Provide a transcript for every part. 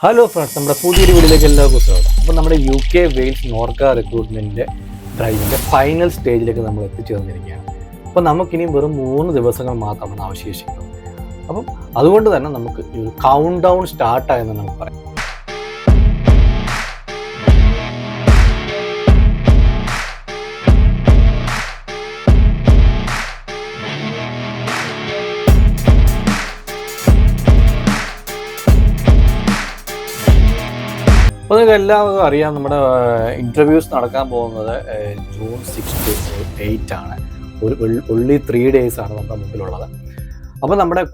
Hello friends നമ്മുടെ പുതിയൊരു വീഡിയോയിലേക്ക് എല്ലാവർക്കും സ്വാഗതം. അപ്പോൾ നമ്മുടെ യു കെ വെയിൽസ് നോർക്ക റിക്രൂട്ട്മെന്റിന്റെ ഡ്രൈവിന്റെ ഫൈനൽ സ്റ്റേജിലേക്ക് നമ്മൾ എത്തിച്ചേർന്നിരിക്കുകയാണ് അപ്പോൾ നമുക്കിനി വെറും മൂന്ന് ദിവസങ്ങൾ മാത്രമാണ് അവശേഷിക്കുന്നത്. അപ്പം അതുകൊണ്ട് തന്നെ നമുക്ക് ഒരു കൗണ്ട് ഡൗൺ സ്റ്റാർട്ടായെന്ന് നമുക്ക് പറയാം. അപ്പോൾ നിങ്ങൾക്ക് എല്ലാവർക്കും അറിയാം നമ്മുടെ ഇന്റർവ്യൂസ് നടക്കാൻ പോകുന്നത് ജൂൺ സിക്സ് ടു എയ്റ്റ് ആണ്. ഒരു ഉള്ളി ത്രീ ഡേയ്സ് ആണ് നമ്മുടെ മുമ്പിലുള്ളത്. അപ്പോൾ നമ്മുടെ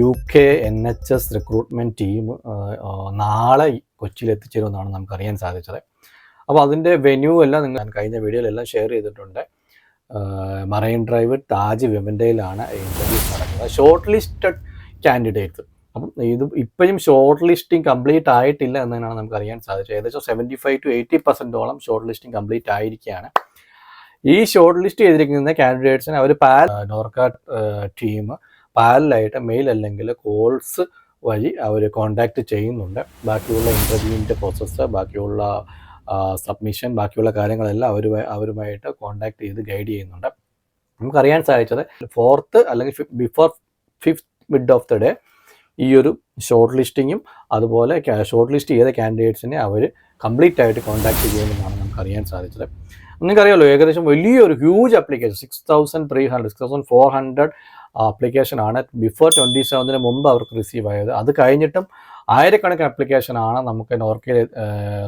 U K N H S recruitment team നാളെ കൊച്ചിയിൽ എത്തിച്ചേരുമെന്നാണ് നമുക്ക് അറിയാൻ സാധിച്ചത്. അപ്പോൾ അതിന്റെ വെന്യൂ എല്ലാം നിങ്ങൾ ഞാൻ കഴിഞ്ഞ വീഡിയോയിലെല്ലാം ഷെയർ ചെയ്തിട്ടുണ്ട്. മറൈൻ ഡ്രൈവ് താജ് വെമൻഡയിലാണ് ഇന്റർവ്യൂസ് നടക്കുന്നത്. ഷോർട്ട് ലിസ്റ്റഡ് കാൻഡിഡേറ്റ്സ് അപ്പം ഇത് ഇപ്പോഴും ഷോർട്ട് ലിസ്റ്റിംഗ് കംപ്ലീറ്റ് ആയിട്ടില്ല എന്നതിനാണ് നമുക്ക് അറിയാൻ സാധിച്ചത്. ഏകദേശം സെവന്റി ഫൈവ് ടു എയ്റ്റി പെർസെന്റോളം ഷോർട്ട് ലിസ്റ്റിംഗ് കംപ്ലീറ്റ് ആയിരിക്കുകയാണ്. ഈ ഷോർട്ട് ലിസ്റ്റ് ചെയ്തിരിക്കുന്ന കാൻഡിഡേറ്റ്സിന് അവർ പാൽ നോർക്ക ടീം പാരലായിട്ട് മെയിൽ അല്ലെങ്കിൽ കോൾസ് വഴി അവർ കോണ്ടാക്ട് ചെയ്യുന്നുണ്ട്. ബാക്കിയുള്ള ഇന്റർവ്യൂവിന്റെ പ്രോസസ്സ് ബാക്കിയുള്ള സബ്മിഷൻ ബാക്കിയുള്ള കാര്യങ്ങളെല്ലാം അവർ അവരുമായിട്ട് കോണ്ടാക്ട് ചെയ്ത് ഗൈഡ് ചെയ്യുന്നുണ്ട്. നമുക്കറിയാൻ സാധിച്ചത് ഫോർത്ത് അല്ലെങ്കിൽ before fifth mid of the day ഈ ഒരു ഷോർട്ട് ലിസ്റ്റിങ്ങും അതുപോലെ ഷോർട്ട് ലിസ്റ്റ് ചെയ്ത കാൻഡിഡേറ്റ്സിനെ അവർ കംപ്ലീറ്റ് ആയിട്ട് കോൺടാക്ട് ചെയ്യുമെന്നാണ് നമുക്ക് അറിയാൻ സാധിച്ചത്. നിങ്ങൾക്കറിയാമല്ലോ ഏകദേശം വലിയൊരു huge application six thousand three hundred six thousand four hundred ആപ്ലിക്കേഷനാണ് ബിഫോർ ട്വന്റി സെവൻത്തിന് മുമ്പ് അവർക്ക് റിസീവ് ആയത്. അത് കഴിഞ്ഞിട്ടും ആയിരക്കണക്കിന് ആപ്ലിക്കേഷനാണ് നമുക്ക് നോർക്കയിൽ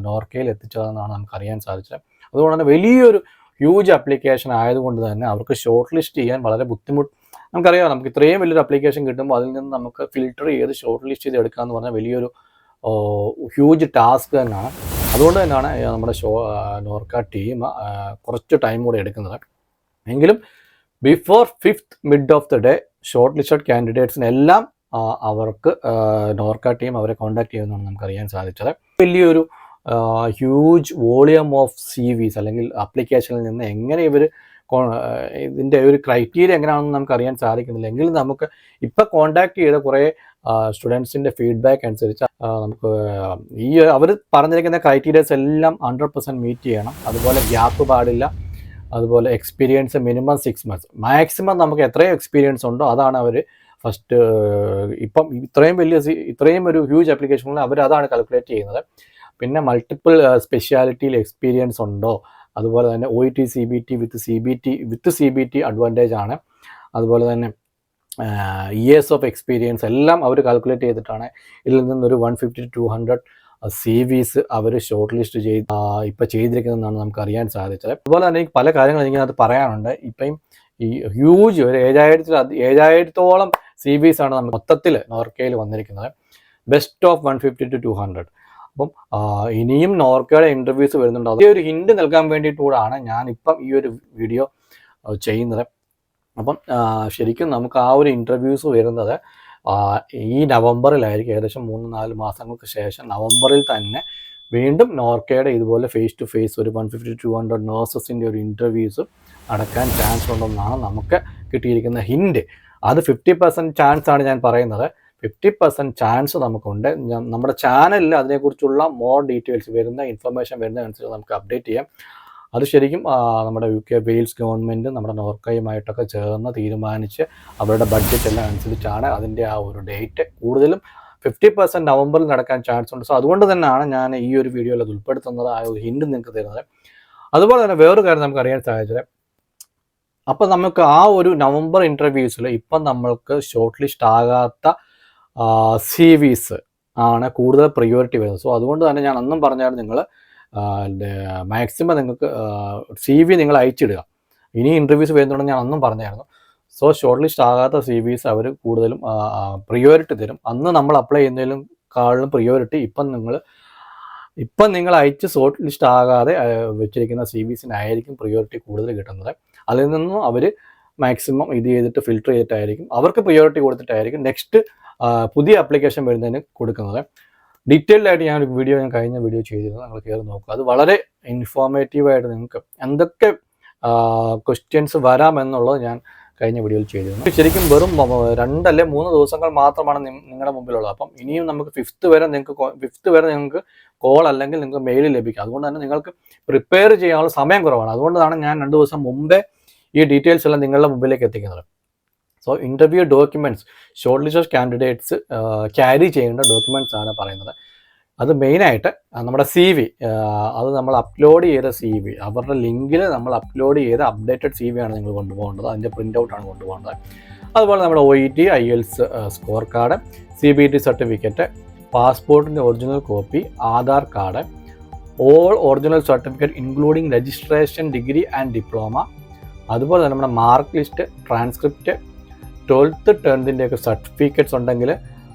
നോർക്കയിൽ എത്തിച്ചതെന്നാണ് നമുക്ക് അറിയാൻ സാധിച്ചത്. അതുകൊണ്ട് തന്നെ വലിയൊരു ഹ്യൂജ് ആപ്ലിക്കേഷൻ ആയതുകൊണ്ട് തന്നെ അവർക്ക് ഷോർട്ട് ലിസ്റ്റ് ചെയ്യാൻ വളരെ ബുദ്ധിമുട്ട് നമുക്കറിയാം നമുക്ക് ഇത്രയും വലിയൊരു അപ്ലിക്കേഷൻ കിട്ടുമ്പോൾ അതിൽ നിന്ന് നമുക്ക് ഫിൽട്ടർ ചെയ്ത് ഷോർട്ട് ലിസ്റ്റ് ചെയ്ത് എടുക്കുക എന്ന് പറഞ്ഞാൽ വലിയൊരു ഹ്യൂജ് ടാസ്ക് തന്നെയാണ്. അതുകൊണ്ട് തന്നെയാണ് നമ്മുടെ ഷോ നോർക്ക ടീം കുറച്ച് ടൈം കൂടെ എടുക്കുന്നത്. എങ്കിലും before fifth mid of the day short listed കാൻഡിഡേറ്റ്സിനെല്ലാം അവർക്ക് നോർക്ക ടീം അവരെ കോൺടാക്ട് ചെയ്യുമെന്നാണ് നമുക്ക് അറിയാൻ സാധിച്ചത്. വലിയൊരു ഹ്യൂജ് വോളിയം ഓഫ് സി വിസ് അല്ലെങ്കിൽ അപ്ലിക്കേഷനിൽ നിന്ന് എങ്ങനെ ഇവർ ഇതിന്റെ ഒരു ക്രൈറ്റീരിയ എങ്ങനെയാണെന്ന് നമുക്ക് അറിയാൻ സാധിക്കുന്നില്ല. എങ്കിലും നമുക്ക് ഇപ്പം കോണ്ടാക്ട് ചെയ്ത കുറേ സ്റ്റുഡൻസിന്റെ ഫീഡ്ബാക്ക് അനുസരിച്ച് നമുക്ക് ഈ അവർ പറഞ്ഞിരിക്കുന്ന ക്രൈറ്റീരിയസ് എല്ലാം ഹൺഡ്രഡ് പെർസെന്റ് മീറ്റ് ചെയ്യണം. അതുപോലെ ഗ്യാപ്പ് പാടില്ല. അതുപോലെ experience minimum six months maximum നമുക്ക് എത്രയും എക്സ്പീരിയൻസ് ഉണ്ടോ അതാണ് അവർ ഫസ്റ്റ് ഇപ്പം ഇത്രയും വലിയ ഇത്രയും ഒരു ഹ്യൂജ് ആപ്ലിക്കേഷനിൽ അവർ അതാണ് കാൽക്കുലേറ്റ് ചെയ്യുന്നത്. പിന്നെ മൾട്ടിപ്പിൾ സ്പെഷ്യാലിറ്റിയിൽ എക്സ്പീരിയൻസ് ഉണ്ടോ അതുപോലെ തന്നെ O T C B T with C B T with C B T advantage ആണ്. അതുപോലെ തന്നെ ഇയേഴ്സ് ഓഫ് എക്സ്പീരിയൻസ് എല്ലാം അവർ കാൽക്കുലേറ്റ് ചെയ്തിട്ടാണ് ഇതിൽ നിന്നൊരു one fifty two hundred CVs അവർ ഷോർട്ട് ലിസ്റ്റ് ചെയ്ത് ഇപ്പം ചെയ്തിരിക്കുന്നതെന്നാണ് നമുക്ക് അറിയാൻ സാധിച്ചത്. അതുപോലെ തന്നെ പല കാര്യങ്ങളും എനിക്കത് പറയാനുണ്ട്. ഇപ്പം ഈ ഹ്യൂജ് ഒരു ഏഴായിരത്തിൽ ഏഴായിരത്തോളം സി വിസ് ആണ് നമ്മൾ മൊത്തത്തിൽ നോർക്കയിൽ വന്നിരിക്കുന്നത്. Best of one fifty to two hundred അപ്പം ഇനിയും നോർക്കയുടെ ഇന്റർവ്യൂസ് വരുന്നുണ്ട്. അതേ ഒരു ഹിൻഡ് നൽകാൻ വേണ്ടിയിട്ടുകൂടാണ് ഞാൻ ഇപ്പം ഈ ഒരു വീഡിയോ ചെയ്യുന്നത്. അപ്പം ശരിക്കും നമുക്ക് ആ ഒരു ഇന്റർവ്യൂസ് വരുന്നത് ഈ നവംബറിലായിരിക്കും. ഏകദേശം മൂന്ന് നാല് മാസങ്ങൾക്ക് ശേഷം നവംബറിൽ തന്നെ വീണ്ടും നോർക്കയുടെ ഇതുപോലെ ഫേസ് ടു ഫേസ് ഒരു വൺ ഫിഫ്റ്റി ടു ഹൺഡ്രഡ് നേഴ്സസിന്റെ ഒരു ഇന്റർവ്യൂസ് നടക്കാൻ ചാൻസ് ഉണ്ടെന്നാണ് നമുക്ക് കിട്ടിയിരിക്കുന്ന ഹിൻഡ് അത് ഫിഫ്റ്റി പെർസെന്റ് ചാൻസ് ആണ് ഞാൻ പറയുന്നത്. ഫിഫ്റ്റി പെർസെന്റ് ചാൻസ് നമുക്കുണ്ട്. നമ്മുടെ ചാനലിൽ അതിനെക്കുറിച്ചുള്ള മോർ ഡീറ്റെയിൽസ് വരുന്ന ഇൻഫർമേഷൻ വരുന്ന വരുന്നതനുസരിച്ച് നമുക്ക് അപ്ഡേറ്റ് ചെയ്യാം. അത് ശരിക്കും നമ്മുടെ യു കെ വെയിൽസ് ഗവൺമെന്റ് നമ്മുടെ നോർക്കയുമായിട്ടൊക്കെ ചേർന്ന് തീരുമാനിച്ച് അവരുടെ ബഡ്ജറ്റ് എല്ലാം അനുസരിച്ചാണ് അതിന്റെ ആ ഒരു ഡേറ്റ് കൂടുതലും ഫിഫ്റ്റി പെർസെന്റ് നവംബറിൽ നടക്കാൻ ചാൻസ് ഉണ്ട്. സോ അതുകൊണ്ട് തന്നെയാണ് ഞാൻ ഈ ഒരു വീഡിയോയിൽ അത് ഉൾപ്പെടുത്തുന്നത് ആ ഒരു ഹിൻഡ് നിങ്ങൾക്ക് തരുന്നത്. അതുപോലെ തന്നെ വേറൊരു കാര്യം നമുക്ക് അറിയാൻ സാധിച്ചത് അപ്പം നമുക്ക് ആ ഒരു നവംബർ ഇന്റർവ്യൂസിൽ ഇപ്പം നമ്മൾക്ക് ഷോർട്ട് ലിസ്റ്റ് ആകാത്ത സി വിസ് ആണ് കൂടുതൽ പ്രയോറിറ്റി വരുന്നത്. സോ അതുകൊണ്ട് തന്നെ ഞാൻ അന്നും പറഞ്ഞാൽ നിങ്ങൾ മാക്സിമം നിങ്ങൾക്ക് സി വി നിങ്ങൾ അയച്ചിടുക. ഇനി ഇന്റർവ്യൂസ് വരുന്നുണ്ടെന്ന് ഞാൻ അന്നും പറഞ്ഞായിരുന്നു. സോ ഷോർട്ട് ലിസ്റ്റ് ആകാത്ത സി വിസ് അവർ കൂടുതലും പ്രിയോറിറ്റി തരും. അന്ന് നമ്മൾ അപ്ലൈ ചെയ്യുന്നതിലും കാളിലും പ്രിയോറിറ്റി ഇപ്പം നിങ്ങൾ ഇപ്പം നിങ്ങൾ അയച്ച് ഷോർട്ട് ലിസ്റ്റ് ആകാതെ വെച്ചിരിക്കുന്ന സി വിസിനായിരിക്കും പ്രിയോറിറ്റി കൂടുതൽ കിട്ടുന്നത്. അതിൽ നിന്നും അവർ മാക്സിമം ഇത് ചെയ്തിട്ട് ഫിൽട്ടർ ചെയ്തിട്ടായിരിക്കും. അവർക്ക് പ്രിയോറിറ്റി കൊടുത്തിട്ടായിരിക്കും. നെക്സ്റ്റ് പുതിയ അപ്ലിക്കേഷൻ വരുന്നതിന് കൊടുക്കുന്നത്. ഡീറ്റെയിൽഡ് ആയിട്ട് ഞാൻ വീഡിയോ ഞാൻ കഴിഞ്ഞ വീഡിയോ ചെയ്തിരുന്നു. നിങ്ങൾ കയറി നോക്കുക. അത് വളരെ ഇൻഫോർമേറ്റീവ് ആയിട്ട് നിങ്ങൾക്ക് എന്തൊക്കെ ക്വസ്റ്റ്യൻസ് വരാമെന്നുള്ളത് ഞാൻ കഴിഞ്ഞ വീഡിയോയിൽ ചെയ്തിരുന്നു. ശരിക്കും വെറും രണ്ടല്ലേ മൂന്ന് ദിവസങ്ങൾ മാത്രമാണ് നിങ്ങളുടെ മുമ്പിലുള്ളത്. അപ്പം ഇനിയും നമുക്ക് ഫിഫ്ത്ത് വരെ നിങ്ങൾക്ക് ഫിഫ്ത്ത് വരെ നിങ്ങൾക്ക് കോൾ അല്ലെങ്കിൽ നിങ്ങൾക്ക് മെയിൽ ലഭിക്കും. അതുകൊണ്ട് തന്നെ നിങ്ങൾക്ക് പ്രിപ്പയർ ചെയ്യാനുള്ള സമയം കുറവാണ്. അതുകൊണ്ടാണ് ഞാൻ രണ്ട് ദിവസം മുമ്പേ ഈ ഡീറ്റെയിൽസ് എല്ലാം നിങ്ങളുടെ മുമ്പിലേക്ക് എത്തിക്കുന്നത്. So interview documents short list of candidates carry ചെയ്യേണ്ട ഡോക്യുമെന്റ്സ് ആണ് പറയുന്നത്. അത് മെയിനായിട്ട് നമ്മുടെ സി വി അത് നമ്മൾ അപ്ലോഡ് ചെയ്ത സി വി അവരുടെ ലിങ്കിൽ നമ്മൾ അപ്ലോഡ് ചെയ്ത അപ്ഡേറ്റഡ് സി വി ആണ് നിങ്ങൾ കൊണ്ടുപോകേണ്ടത്. അതിന്റെ പ്രിന്റ് ആണ് കൊണ്ടുപോകേണ്ടത്. അതുപോലെ നമ്മുടെ O E T IELTS score card C B T certificate പാസ്പോർട്ടിന്റെ original copy Aadhaar card all original certificate including registration degree and diploma അതുപോലെ തന്നെ നമ്മുടെ മാർക്ക് ലിസ്റ്റ് ട്രാൻസ്ക്രിപ്റ്റ് ട്വൽത്ത് ടെൻത്തിന്റെയൊക്കെ സർട്ടിഫിക്കറ്റ്സ് ഉണ്ടെങ്കിൽ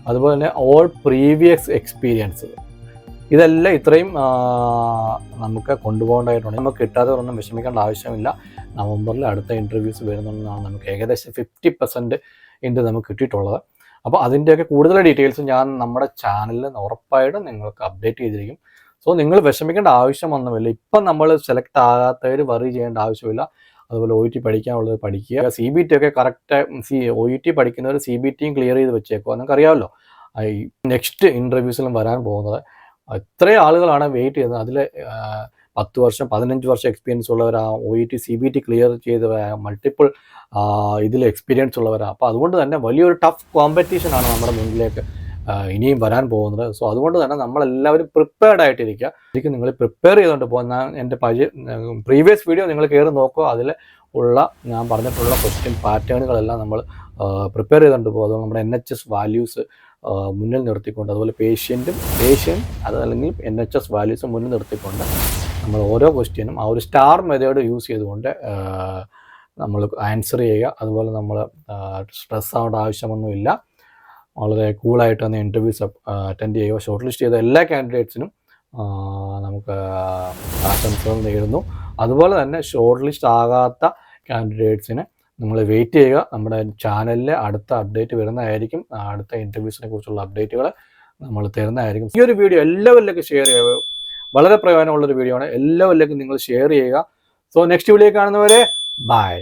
അതുപോലെ തന്നെ ഓൾ പ്രീവിയസ് എക്സ്പീരിയൻസ് ഇതെല്ലാം ഇത്രയും നമുക്ക് കൊണ്ടുപോകേണ്ടതായിട്ടുണ്ട്. നമുക്ക് കിട്ടാത്തവരൊന്നും വിഷമിക്കേണ്ട ആവശ്യമില്ല. നവംബറിൽ അടുത്ത ഇന്റർവ്യൂസ് വരുന്നതാണ് നമുക്ക് ഏകദേശം ഫിഫ്റ്റി പെർസെന്റ് ഇന്റർ നമുക്ക് കിട്ടിയിട്ടുള്ളത്. അപ്പോൾ അതിന്റെയൊക്കെ കൂടുതൽ ഡീറ്റെയിൽസ് ഞാൻ നമ്മുടെ ചാനലിൽ ഉറപ്പായിട്ടും നിങ്ങൾക്ക് അപ്ഡേറ്റ് ചെയ്തിരിക്കും. സോ നിങ്ങൾ വിഷമിക്കേണ്ട ആവശ്യമൊന്നുമില്ല. ഇപ്പം നമ്മൾ സെലക്ട് ആകാത്തവർ വറി ചെയ്യേണ്ട ആവശ്യമില്ല. അതുപോലെ ഒ ടി പഠിക്കാനുള്ളത് പഠിക്കുക. സി ബി ടി ഒക്കെ കറക്റ്റ് സി ഒ ടി പഠിക്കുന്നവർ സി ബി ടിയും ക്ലിയർ ചെയ്ത് വെച്ചേക്കുക. നിങ്ങൾക്ക് അറിയാമല്ലോ ഈ നെക്സ്റ്റ് ഇന്റർവ്യൂസിലും വരാൻ പോകുന്നത്. എത്രയും ആളുകളാണ് വെയിറ്റ് ചെയ്യുന്നത് അതിൽ പത്ത് വർഷം പതിനഞ്ച് വർഷം experience ഉള്ളവരാ O E T C B T clear ചെയ്ത് മൾട്ടിപ്പിൾ ഇതിൽ എക്സ്പീരിയൻസ് ഉള്ളവരാ. അപ്പോൾ അതുകൊണ്ട് തന്നെ വലിയൊരു ടഫ് കോമ്പറ്റീഷനാണ് നമ്മുടെ മുന്നിലേക്ക് ഇനിയും വരാൻ പോകുന്നത്. സോ അതുകൊണ്ട് തന്നെ നമ്മളെല്ലാവരും പ്രിപ്പയർഡ് ആയിട്ടിരിക്കുക. ശരിക്കും നിങ്ങൾ പ്രിപ്പയർ ചെയ്തുകൊണ്ട് പോകുന്ന എന്റെ പഴയ പ്രീവിയസ് വീഡിയോ നിങ്ങൾ കയറി നോക്കുക. അതിൽ ഉള്ള ഞാൻ പറഞ്ഞിട്ടുള്ള ക്വസ്റ്റ്യൻ പാറ്റേണുകളെല്ലാം നമ്മൾ പ്രിപ്പയർ ചെയ്തുകൊണ്ട് പോകും അതുകൊണ്ട് നമ്മുടെ എൻ എച്ച് എസ് വാല്യൂസ് മുന്നിൽ നിർത്തിക്കൊണ്ട് അതുപോലെ പേഷ്യന്റും പേഷ്യൻ അത് അല്ലെങ്കിൽ എൻ എച്ച് എസ് വാല്യൂസ് മുന്നിൽ നിർത്തിക്കൊണ്ട് നമ്മൾ ഓരോ ക്വസ്റ്റ്യനും ആ ഒരു സ്റ്റാർ മെത്തേഡ് യൂസ് ചെയ്തുകൊണ്ട് നമ്മൾ ആൻസർ ചെയ്യുക. അതുപോലെ നമ്മൾ സ്ട്രെസ് ആവേണ്ട ആവശ്യമൊന്നുമില്ല. വളരെ കൂളായിട്ട് തന്നെ ഇന്റർവ്യൂസ് അറ്റൻഡ് ചെയ്യുക ഷോർട്ട് ലിസ്റ്റ് ചെയ്ത എല്ലാ കാൻഡിഡേറ്റ്സിനും നമുക്ക് ആശംസകൾ നേരുന്നു. അതുപോലെ തന്നെ ഷോർട്ട് ലിസ്റ്റ് ആകാത്ത കാൻഡിഡേറ്റ്സിനെ നമ്മൾ വെയിറ്റ് ചെയ്യുക. നമ്മുടെ ചാനലിലെ അടുത്ത അപ്ഡേറ്റ് വരുന്നതായിരിക്കും. അടുത്ത ഇന്റർവ്യൂസിനെ കുറിച്ചുള്ള അപ്ഡേറ്റുകൾ നമ്മൾ തരുന്നതായിരിക്കും. ഈ ഒരു വീഡിയോ എല്ലാവരിലേക്കും ഷെയർ ചെയ്യുക. വളരെ പ്രയോജനമുള്ളൊരു വീഡിയോ ആണ്. എല്ലാവരിലേക്കും നിങ്ങൾ ഷെയർ ചെയ്യുക. സോ നെക്സ്റ്റ് വീഡിയോ കാണുന്നവരെ ബൈ